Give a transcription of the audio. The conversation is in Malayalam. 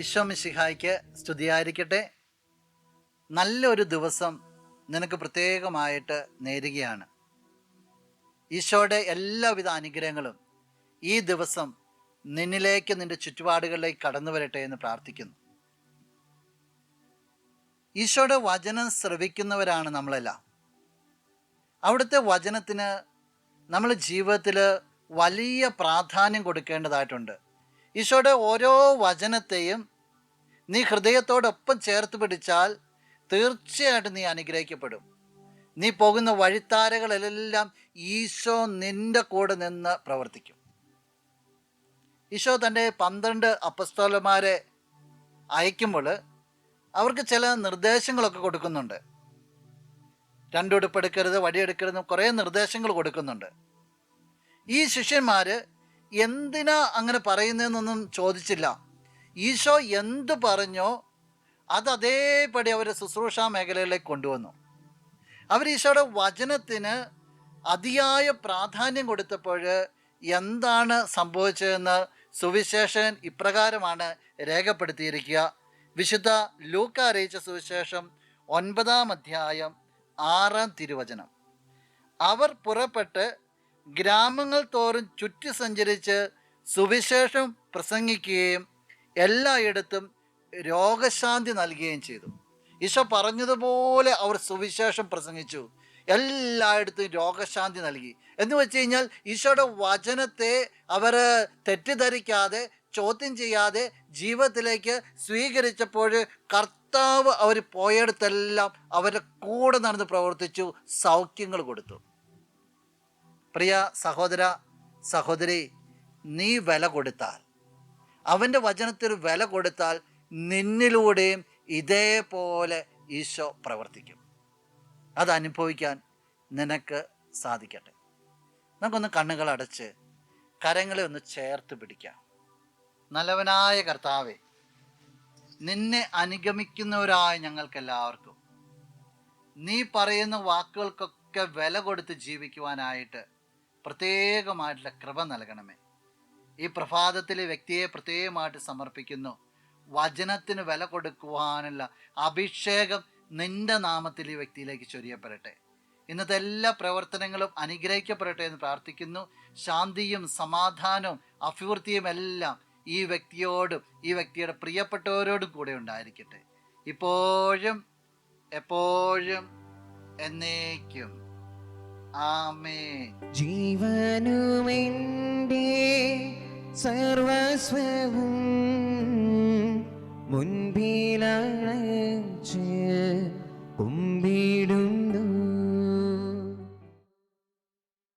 ഈശോ മിശിഹായ്ക്ക് സ്തുതിയായിരിക്കട്ടെ. നല്ലൊരു ദിവസം നിനക്ക് പ്രത്യേകമായിട്ട് നേരുകയാണ്. ഈശോയുടെ എല്ലാവിധ അനുഗ്രഹങ്ങളും ഈ ദിവസം നിന്നിലേക്ക് നിന്റെ ചുറ്റുപാടുകളിലേക്ക് കടന്നു വരട്ടെ എന്ന് പ്രാർത്ഥിക്കുന്നു. ഈശോയുടെ വചനം ശ്രവിക്കുന്നവരാണ് നമ്മളെല്ലാം. അവിടുത്തെ വചനത്തിന് നമ്മൾ ജീവിതത്തിൽ വലിയ പ്രാധാന്യം കൊടുക്കേണ്ടതായിട്ടുണ്ട്. ഈശോയുടെ ഓരോ വചനത്തെയും നീ ഹൃദയത്തോടൊപ്പം ചേർത്ത് പിടിച്ചാൽ തീർച്ചയായിട്ടും നീ അനുഗ്രഹിക്കപ്പെടും. നീ പോകുന്ന വഴിത്താരകളെല്ലാം ഈശോ നിന്റെ കൂടെ നിന്ന് പ്രവർത്തിക്കും. ഈശോ തന്റെ പന്ത്രണ്ട് അപ്പസ്തോലന്മാരെ അയക്കുമ്പോൾ അവർക്ക് ചില നിർദ്ദേശങ്ങളൊക്കെ കൊടുക്കുന്നുണ്ട്. രണ്ടുടുപ്പെടുക്കരുത് വടിയെടുക്കരുത് കുറേ നിർദ്ദേശങ്ങൾ കൊടുക്കുന്നുണ്ട്. ഈ ശിഷ്യന്മാർ എന്തിനാ അങ്ങനെ പറയുന്നതെന്നൊന്നും ചോദിച്ചില്ല. ഈശോ എന്ത് പറഞ്ഞോ അത് അതേപടി അവർ ശുശ്രൂഷാ മേഖലയിലേക്ക് കൊണ്ടുവന്നു. അവർ ഈശോയുടെ വചനത്തിന് അതിയായ പ്രാധാന്യം കൊടുത്തപ്പോൾ എന്താണ് സംഭവിച്ചതെന്ന് സുവിശേഷൻ ഇപ്രകാരമാണ് രേഖപ്പെടുത്തിയിരിക്കുക. വിശുദ്ധ ലൂക്ക അറിയിച്ച സുവിശേഷം ഒൻപതാം അധ്യായം ആറാം തിരുവചനം. അവർ പുറപ്പെട്ട് ഗ്രാമങ്ങൾ തോറും ചുറ്റി സഞ്ചരിച്ച് സുവിശേഷം പ്രസംഗിക്കുകയും എല്ലായിടത്തും രോഗശാന്തി നൽകുകയും ചെയ്തു. ഈശോ പറഞ്ഞതുപോലെ അവർ സുവിശേഷം പ്രസംഗിച്ചു. എല്ലായിടത്തും രോഗശാന്തി നൽകി. എന്ന് വെച്ച് കഴിഞ്ഞാൽ ഈശോയുടെ വചനത്തെ അവർ തെറ്റിദ്ധരിക്കാതെ ചോദ്യം ചെയ്യാതെ ജീവിതത്തിലേക്ക് സ്വീകരിച്ചപ്പോൾ കർത്താവ് അവർ പോയടത്തെല്ലാം അവരുടെ കൂടെ നടന്ന് പ്രവർത്തിച്ചു സൗഖ്യങ്ങൾ കൊടുത്തു. പ്രിയ സഹോദര സഹോദരി നീ വില കൊടുത്താൽ അവന്റെ വചനത്തിൽ വില കൊടുത്താൽ നിന്നിലൂടെയും ഇതേപോലെ ഈശോ പ്രവർത്തിക്കും. അത് അനുഭവിക്കാൻ നിനക്ക് സാധിക്കട്ടെ. നമുക്കൊന്ന് കണ്ണുകൾ അടച്ച് കരങ്ങളെ ഒന്ന് ചേർത്ത് പിടിക്കാം. നല്ലവനായ കർത്താവെ നിന്നെ അനുഗമിക്കുന്നവരായ ഞങ്ങൾക്കെല്ലാവർക്കും നീ പറയുന്ന വാക്കുകൾക്കൊക്കെ വില കൊടുത്ത് ജീവിക്കുവാനായിട്ട് പ്രത്യേകമായിട്ടുള്ള കൃപ നൽകണമേ. ഈ പ്രഭാതത്തിൽ വ്യക്തിയെ പ്രത്യേകമായിട്ട് സമർപ്പിക്കുന്നു. വചനത്തിന് വില കൊടുക്കുവാനുള്ള അഭിഷേകം നിന്റെ നാമത്തിൽ ഈ വ്യക്തിയിലേക്ക് ചൊരിയപ്പെടട്ടെ. ഇന്നത്തെ എല്ലാ പ്രവർത്തനങ്ങളും അനുഗ്രഹിക്കപ്പെടട്ടെ എന്ന് പ്രാർത്ഥിക്കുന്നു. ശാന്തിയും സമാധാനവും അഭിവൃദ്ധിയും എല്ലാം ഈ വ്യക്തിയോടും ഈ വ്യക്തിയുടെ പ്രിയപ്പെട്ടവരോടും കൂടെ ഉണ്ടായിരിക്കട്ടെ. ഇപ്പോഴും എപ്പോഴും എന്നേക്കും. ആമേൻ. ജീവനുമെന്റെ സർവസ്വവും മുൻപിലണച്ച് കുമ്പിടുമ്പോൾ